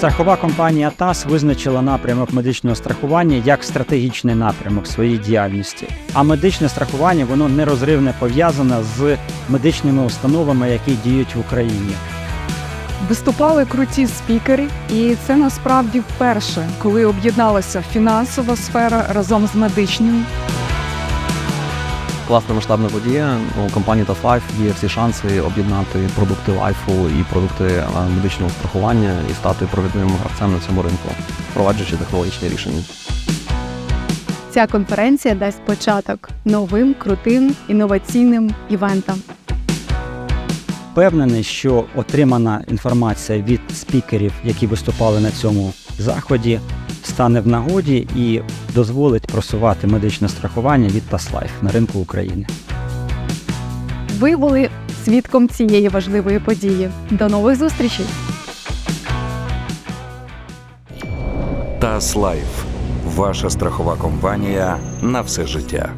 Страхова компанія ТАС визначила напрямок медичного страхування як стратегічний напрямок своєї діяльності. А медичне страхування воно нерозривне пов'язане з медичними установами, які діють в Україні. Виступали круті спікери, і це насправді вперше, коли об'єдналася фінансова сфера разом з медичною. Класна масштабна подія. У компанії TAS є всі шанси об'єднати продукти лайфу і продукти е, медичного страхування і стати провідним гравцем на цьому ринку, впроваджуючи технологічні рішення. Ця конференція дасть початок новим крутим інноваційним івентам. Впевнений, що отримана інформація від спікерів, які виступали на цьому заході, стане в нагоді і дозволить просувати медичне страхування від Таслайф на ринку України. Ви були свідком цієї важливої події. До нових зустрічей! Таслайф Ваша страхова компанія на все життя.